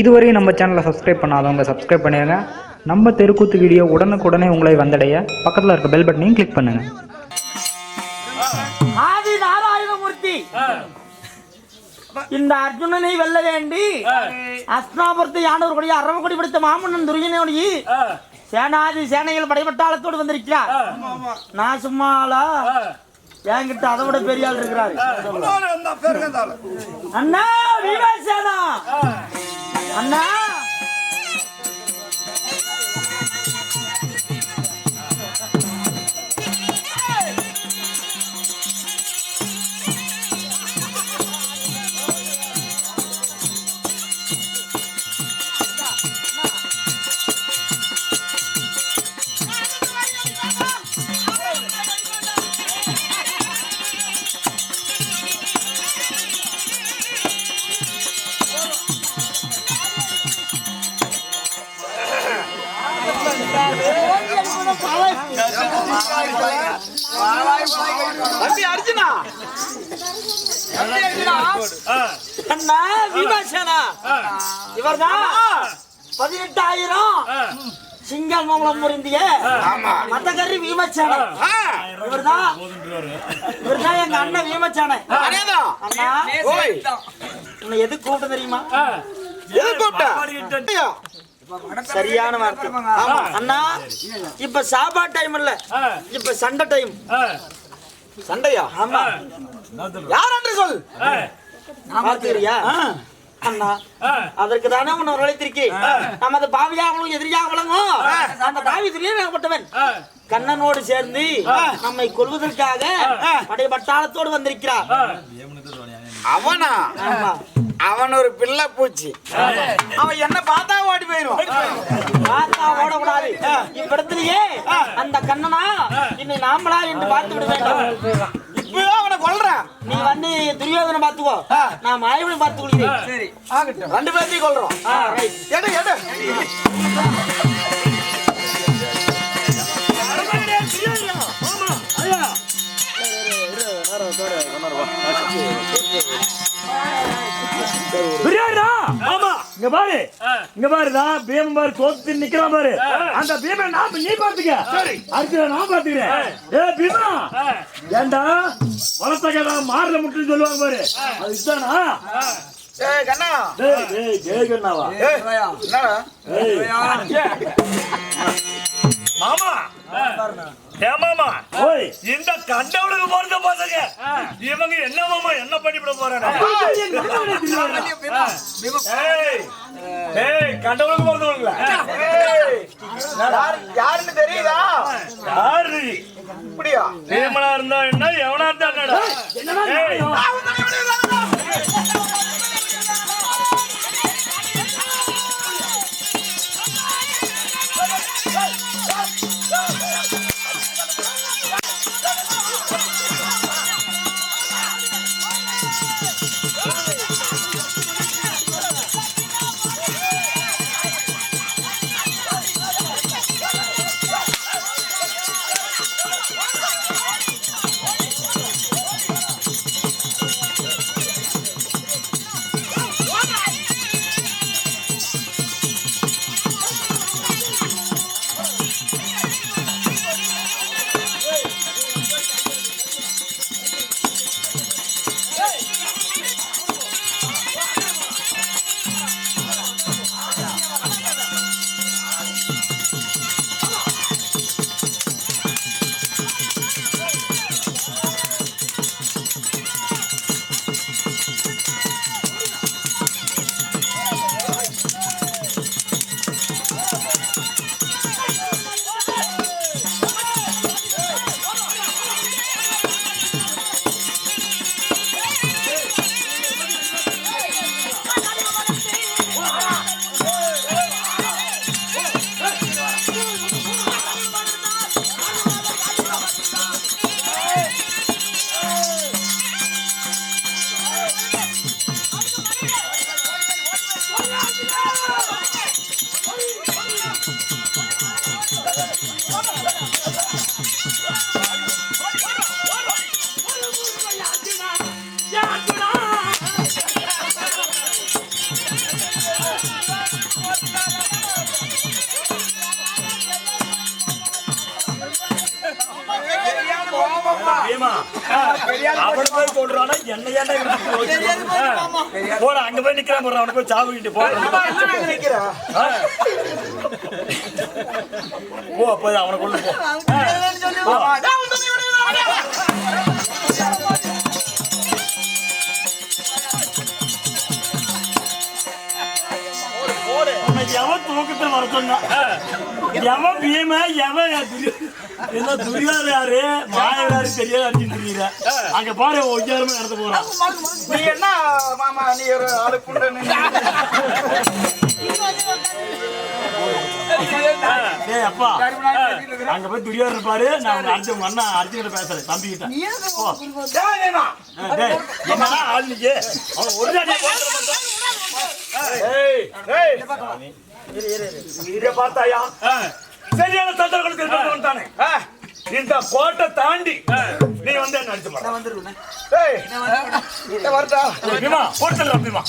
இதுவரையும் நம்ம சேனலை சப்ஸ்கிரைப் பண்ணாதவங்க சப்ஸ்கிரைப் பண்ணிடுங்க நம்ம தெருக்கூத்து வீடியோ உடனுக்குடனே உங்களை வந்தடைய பக்கத்தில் இருக்க பெல் பட்டனையும் கிளிக் பண்ணுங்கள் ஆதி நாராயணமூர்த்தி. இந்த அர்ஜுனனை வெல்ல வேண்டி அஸ்னாபுரத்து யானவர்களுடைய அரவக்குடி படித்த மாமன்னன் துரியனுடைய சேனாதி சேனைகள் படைபட்டாளத்தோடு வந்திருக்கிறார். நான் சும்மாலா என்கிட்ட அதை விட பெரிய ஆள் இருக்கிறாரு. அண்ணா விவேசேனா அண்ணா! தம்பி அர்ஜுனா. அண்ணா விமர்சனா. இவர்தான் பதினெட்டாயிரம் சிங்கம் மூலம் முறிந்திய மத்தகரி விமர்சனம் இவர்தான் இவர்தான் எங்க அண்ணன் விமர்சனம் அண்ணா உன்னை எது கூப்பிட்டு தெரியுமா? எது கூப்பிட்ட? சரியான வார்த்தை. ஆமா. அண்ணா இப்ப சாப்பாடு டைம் இல்ல. இப்ப சண்டை டைம் சண்டையா? ஆமா. யார் என்று சொல் பார்த்துக்கிறியா? அண்ணா அதற்கு தானே உன்னை உழைத்திருக்கேன் நமது பாவியாகவும் எதிரியாக விளங்கும் அந்த பாவி துரியப்பட்டவன் கண்ணனோடு சேர்ந்து நம்மை கொல்வதற்காக படை பட்டாளத்தோடு வந்திருக்கிறார். அவனா? ஆமா. அவன் ஒரு பிள்ளை பூச்சி. அவன் என்ன பார்த்தா ஓடி போயிரும் பார்த்தா ஓடக்கூடாது. இவ்விடத்திலேயே அந்த கண்ணனா இன்னை நாமளா என்று பார்த்து விட வேண்டும். இப்பவே அவனை கொல்றேன். நீ வந்து துரியோதனை பார்த்துக்கோ. நான் மாயவனை பார்த்து கொள்கிறேன் சரி ரெண்டு பேர்த்தையும் கொல்றோம். எடு எடு. பிரியாணிடா? ஆமா. இங்க பாரு. இங்க பாருடா பீமன் பாரு தோத்து நிக்கிறான் பாரு. அந்த பீமன் நான் நீ பாத்துக்க சரி. அடுத்து நான் பாத்துக்கிறேன் ஏ பீமா. ஏண்டா? வளர்த்த கடா மாறல முட்டுன்னு சொல்லுவாங்க பாரு. அது இதுதானா ஏய் கண்ணா. டேய் டேய் ஜெயகண்ணாவா ஏய், என்னடா? ஏய். மாமா. ஏமாமா ஓய். இந்த கண்டவனுக்கு பிறந்த பசங்க இவங்க என்ன மாமா என்ன பண்ணிவிட போறாங்க? ஏய். ஏய் கண்டவனுக்கு பிறந்தவங்களா யாருன்னு தெரியுதா? யாரு? இப்படியா? பீமனா இருந்தா என்ன? எவனா இருந்தா என்னடா? அவனை போய் சொல்றானா என்ன ஏன்டா. போட அங்க போய் நிக்கிறான் போறான் அவனை போய் சாவிக்கிட்டு போ. போ போய் அவனை கொண்டு போ. எவன் தூக்கத்துல வர சொன்னா? எவன் பீம எவன் என்ன துரியாரு யாரு? மாயவராரு தெரியாது அடிச்சுட்டு இருக்கீங்க. அங்க பாரு ஒய்யாருமே நடந்து போறான். நீ என்ன மாமா நீ ஒரு ஆளு புண்டன்னு டேய் அப்பா. அங்க போய் துரியாரு இருப்பாரு. நான் அடிச்சு உங்க அண்ணா அடிச்சுக்கிட்ட பேசுறேன். தம்பி கிட்ட என்னடா ஆள் நீங்க ஒரு ஏய் ஏய் இத பார்த்தாயா? சரியான இருக்க வந்தானே இந்த கோட்டை தாண்டி நீ வந்து என்ன அடிச்சு பாரு ஏய். பீமா போட்டுல பீமா.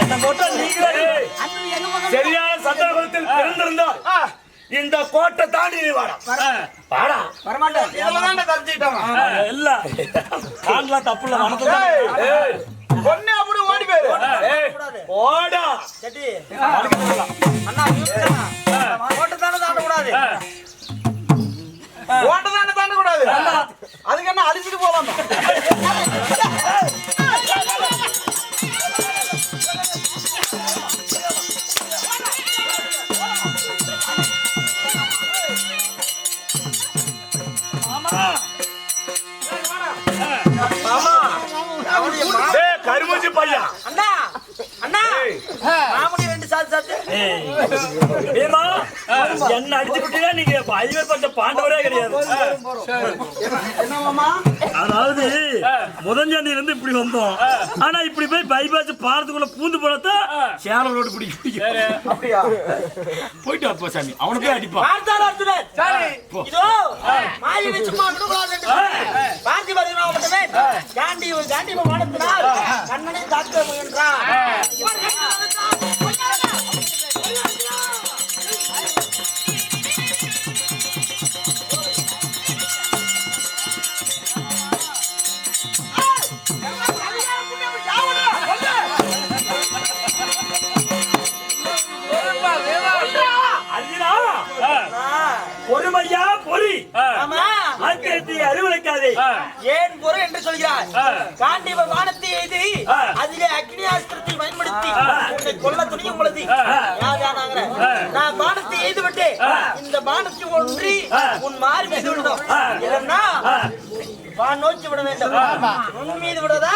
என்ன போட்டா நீங்களே அண்ணன் எங்க மகன் சரியான சந்தர்ப்பத்தில் பிறந்திருந்தால் இந்த கோட்டை தாண்டி நீ வாடா. வாடா. வரமாட்டேன். இதெல்லாம் தான் இல்ல. தப்பு இல்ல ஓடா செட்டி. அண்ணா, அண்ணா. ஓட்டத்தானே தாண்டக்கூடாது. ஓட்ட தானே தாண்ட கூடாது அதுக்கு என்ன அடிச்சுட்டு போலாம்? ஏய் கருமூஞ்சி என்ன அடிச்சு விட்டீங்கன்னா நீங்க ஐவர் பட்ட பாண்டவரே கிடையாது. என்ன மாமா? அதாவது முதஞ்சாண்டியில இருந்து இப்படி வந்தோம். ஆனா இப்படி போய் பைபாஸ் பாரத்துக்குள்ள பூந்து போனதா சேலம் ரோடு பிடிக்க போயிட்டு அப்பா சாமி. அவனை போய் அடிப்பான் பொறுமையா பொறி. ஆமா. ஆத்திரத்தை அறிவுரைக்காதே ஏன் பொறு என்று சொல்கிறார் காண்டிப வானத்தை எய்தி அதிலே அக்னி ஆஸ்திரத்தை பயன்படுத்தி உன்னை கொல்ல துணியும் பொழுது நான் பானத்தை எய்து விட்டு இந்த பானத்தை ஒன்றி உன் மாறி மீது விடணும் இல்லைன்னா வான் நோக்கி விட வேண்டும். உன் மீது விடுவதா?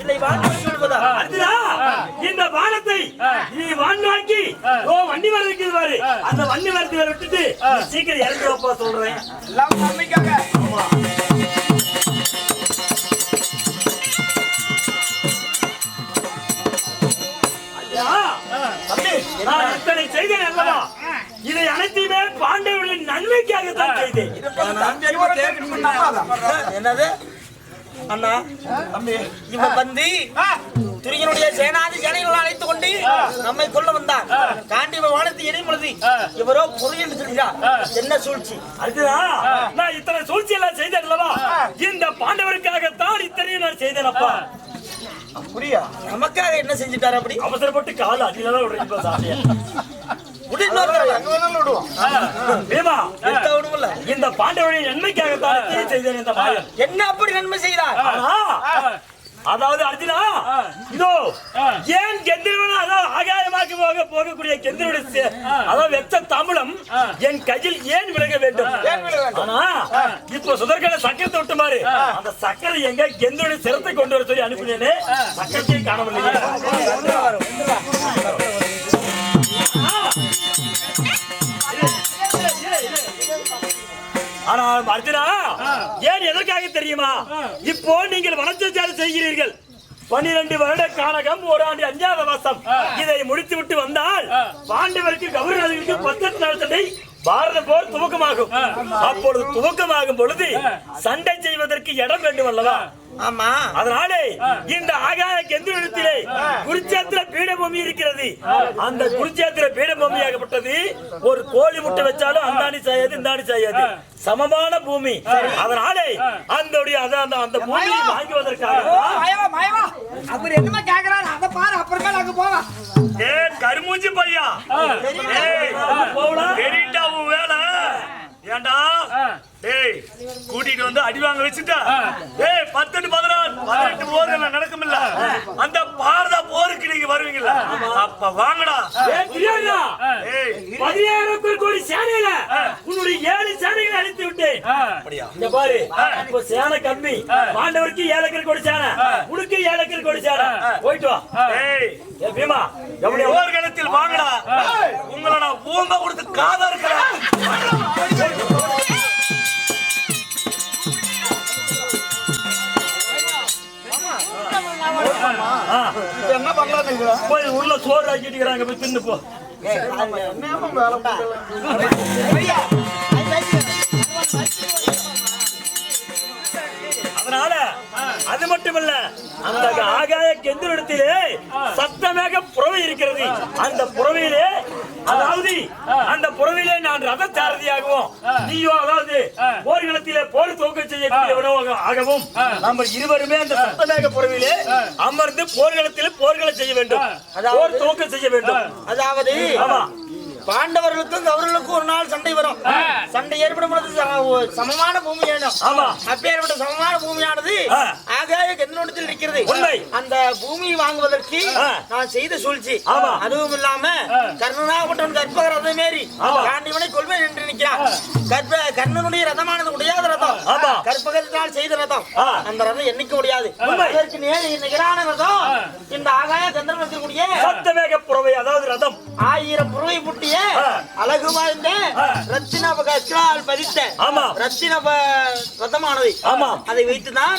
இல்லை வான் நோக்கி விடுவதா? அர்ஜுனா இந்த பானத்தை நீ வாங்கி ஓ வண்டி மரம் இருக்குது பாரு அந்த வண்டி மரத்தை விட்டுட்டு நீ சீக்கிரம் இறங்கி வைப்பா சொல்றேன். எல்லாம் நம்பிக்காக ஐயா, தம்பி, நான் இத்தனை செய்தேன் அல்லவா? இதை அனைத்தையுமே பாண்டவர்களின் நன்மைக்காகத்தான் செய்தேன்? என்னது? அண்ணா தம்பி இவன் வந்து துரியனுடைய சேனாதி சேனைகள் அழைத்துக் கொண்டு நம்மை கொல்ல வந்தான். காண்டிப வானத்தை எரியும் பொழுது இவரோ பொருள் என்று சொல்கிறார். என்ன சூழ்ச்சி? அர்ஜுனா நான் இத்தனை சூழ்ச்சி எல்லாம் செய்தேன் இந்த பாண்டவருக்காகத்தான் இத்தனையும் நான் செய்தேன் அப்பா அப்படியா? நமக்காக என்ன செஞ்சுட்டாரு அப்படி? அவசரப்பட்டு கால சாமியா. உடனே எங்க வேணாலும் விடுவோம் பீமா எடுத்த விடுமில்ல இந்த பாண்டவரின் நன்மைக்காகத்தான் செய்தேன் இந்த என்ன அப்படி நன்மை செய்தார் அதாவது அர்ஜுனா இதோ ஏன் கெந்திரவன் அதாவது ஆகாயமாக்கி போக போகக்கூடிய கெந்திரனுடைய அதாவது வெச்ச தமிழம் என் கையில் ஏன் விலக வேண்டும்? ஆனா இப்ப சுதர்கன சக்கரத்தை விட்டு மாறு அந்த சக்கரை எங்க கெந்தருடைய சிரத்தை கொண்டு வர சொல்லி அனுப்பினேனே சக்கரத்தையும் காணவில்லை. ஆனா அர்ஜுனா ஏன் எதற்காக தெரியுமா? இப்போ நீங்கள் வனச்சாலை செய்கிறீர்கள். பன்னிரண்டு வருட கானகம் ஒரு ஆண்டு அஞ்சாவது மாசம். இதை முடித்து விட்டு வந்தால் பாண்டவருக்கு கௌரவர்களுக்கு பத்தெட்டு நாள் சண்டை பாரத போர் துவக்கமாகும். அப்பொழுது துவக்கமாகும் பொழுது சண்டை செய்வதற்கு இடம் வேண்டும் அல்லவா? ஆமா. அதனாலே இந்த ஆகாய கெந்திரத்திலே பீடபூமி இருக்கிறது. அந்த குருச்சேத்திர பீடபூமி ஆகப்பட்டது ஒரு கோழி முட்டை வச்சாலும் அந்தாணி சாயாது இந்தாணி சாயாது. சமமான பூமி. அதனாலே அந்த அந்த அந்த- பூமியை வாங்குவதற்காக அவர் என்னமா கேக்குறாரு? அதை பாரு அப்புறமே நாங்க போவோம் ஏ கருமூஞ்சி பையா? தெரியுண்டா உன் வேலை. ஏண்டா? டேய் கூட்டிட்டு வந்து அடி வாங்க வச்சுட்டா? ஏய் பத்தெட்டு பதினாறு பதினெட்டு போர்கள் நடக்குமில்ல அந்த பாரத போருக்கு நீங்க வருவீங்கல்ல அப்ப வாங்கடா. பதினேழு கோடி சேனையில உன்னுடைய ஏழு சேனைகளை அழித்து விட்டேன். இங்க பாரு இப்ப சேனை கம்மி. பாண்டவருக்கு ஏழக்கர் கோடி சேனை. உனக்கு ஏழக்கர் கோடி சேனை. போயிட்டு வா. பீமா போர்க்களத்தில் வாங்கடா. உங்களை நான் ஊம்ப கொடுத்து காதா இருக்கிறேன் என்ன பண்றாங்க போய் உள்ள சோறு ஆக்கிட்டு இருக்கிறாங்க போய் தின்னு போ. அது மட்டுமல்ல அந்த ஆகாய கெந்திரிடத்திலே சத்தமேக புறவை இருக்கிறது. அந்த புறவையிலே அதாவது அந்த புறவையிலே நான் ரத சாரதியாகவும் நீயோ அதாவது போர்க்களத்திலே போர் துவக்க செய்யக்கூடியவனோ ஆகவும் நம்ம இருவருமே அந்த சத்தமேக புறவையிலே அமர்ந்து போர்க்களத்திலே போர்க்களம் செய்ய வேண்டும். போர் துவக்க செய்ய வேண்டும். அதாவது ஆமா. பாண்டவர்களுக்கும் கௌரவர்களுக்கும் ஒரு நாள் சண்டை வரும் சண்டை ஏற்படும் பொழுது சமமான பூமி வேணும் ஆமா. அப்பேற்பட்ட சமமான பூமியானது. ஆகாய கந்தனத்தில் இருக்கிறது உண்மை. அந்த பூமியை வாங்குவதற்கு. நான் செய்த சூழ்ச்சி ஆமா. அதுவும் இல்லாம கர்ணனாகப்பட்டவன் கற்பக ரதம் மேறி ஆமா. காண்டிவனை கொள்வேன் என்று நிற்கிறான் கற்ப கற்பகத்தினால் செய்த ரதம். அந்த ரதம் என்னைக்கு முடியாது. அதற்கு நேர் நிகரான ரதம் இந்த ஆகாய இருக்கக்கூடிய சத்தமேக புறவை அதாவது ரதம். ஆயிரம் புறவை புட்டிய. அழகு வாய்ந்த. ரத்தின கற்களால் பதித்த ஆமா. ரத்தின ரத்தமானது ஆமா. அதை வைத்துதான்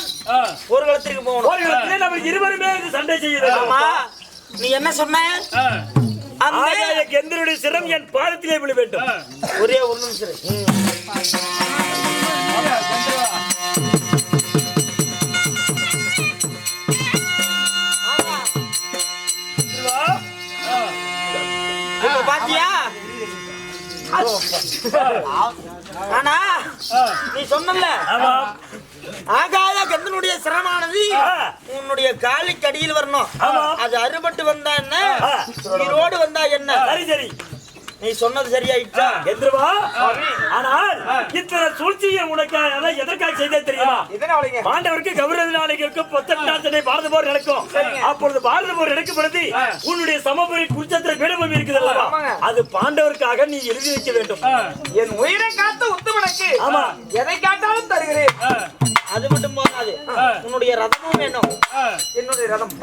போர்க்களத்திற்கு போகணும். போர்க்களத்திலே நம்ம இருவருமே சண்டை செய்ய வேண்டும் ஆமா. நீ என்ன சொன்ன? கெந்தருடைய சிரம் என் பாதத்திலே விழ வேண்டும். ஒரே ஒரு நிமிஷம் ஆனா நீ சொன்னல ஆகாய கந்தனுடைய சிரமானது. உன்னுடைய காலுக்கு அடியில் வரணும். அது அறுபட்டு வந்தா என்ன. உயிரோடு வந்தா என்ன சரி சரி நீ சொன்னது சரியாயிடுச்சா? எந்திரவா? ஆனால் இத்தனை சூழ்ச்சியை உனக்காக அதான் எதற்காக செய்தே தெரியுமா? பாண்டவருக்கு கௌரவ நாளைக்கு பத்தெட்டாம் சண்டை பாரத போர் நடக்கும். அப்பொழுது பாரத போர் நடக்கும் பொழுது உன்னுடைய சமபுரி குருச்சத்திர பீடபூமி இருக்குது அல்லவா. அது பாண்டவருக்காக நீ எழுதி வைக்க வேண்டும். என் உயிரை காத்த உத்தமனுக்கு ஆமா. எதை காட்டாலும் தருகிறேன். அது மட்டும் போதாது. உன்னுடைய ரதமும் வேணும் என்னுடைய ரதம்.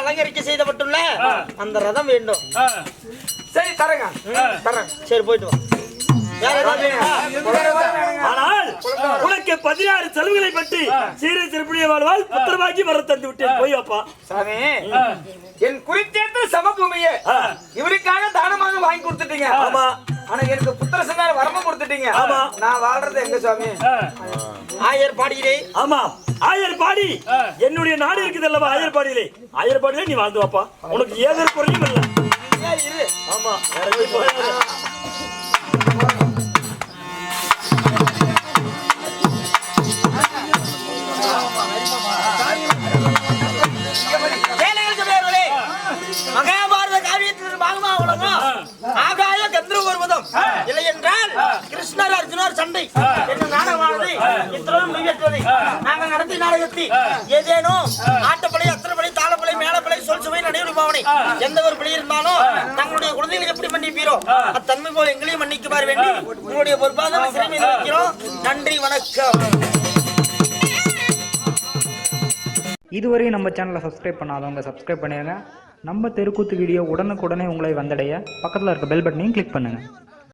அலங்கரிக்க செய்தப்பட்டுள்ள அந்த ரதம் வேண்டும். சரி தரங்க தரேன் சரி போயிட்டு வா? ஆனால் உனக்கு பதினாறு செலவுகளை பற்றி சீரை வாழ்வால் புத்திரமாக்கி வர தந்து விட்டேன் போய் அப்பா சாமி என் குறித்தேற்ற சமபூமியை. இவருக்காக தானமாக வாங்கி கொடுத்துட்டீங்க ஆமா ஆனா எனக்கு புத்திர சந்தான வரமும் கொடுத்துட்டீங்க ஆமா. நான் வாழ்றது எங்க சாமி ஆயர் பாடுகிறே ஆமா ஆயர்பாடி என்னுடைய நாடு இருக்குது அல்லவா ஆயர்பாடியிலே ஆயர்பாடியிலே நீ வாழ்ந்து வாப்பா உனக்கு ஏதோ குறையும் இல்லை ஏன் இரு. ஆமா கந்தரு பர்வதம் இல்லை என்றால் கிருஷ்ணர் அர்ஜுனர் சண்டை என்ன நாடகமானது நாங்கள் நடத்திய நாடகத்தில் ஏதேனும் ஆட்டப்படை பாவனை எந்த ஒரு பிழை இருந்தாலும் தங்களுடைய குழந்தைகளை எப்படி மன்னிப்பீரோ அத்தன்மை போல எங்களையும் மன்னிக்குமாறு வேண்டி உங்களுடைய பொறுப்பாக சிறுமி வைக்கிறோம் நன்றி வணக்கம். இதுவரை நம்ம சேனலை சப்ஸ்கிரைப் பண்ணாதவங்க சப்ஸ்கிரைப் பண்ணிடுங்க நம்ம தெருக்கூத்து வீடியோ உடனுக்குடனே உங்களை வந்தடைய. பக்கத்தில் இருக்க பெல் பட்டனையும் கிளிக் பண்ணுங்கள்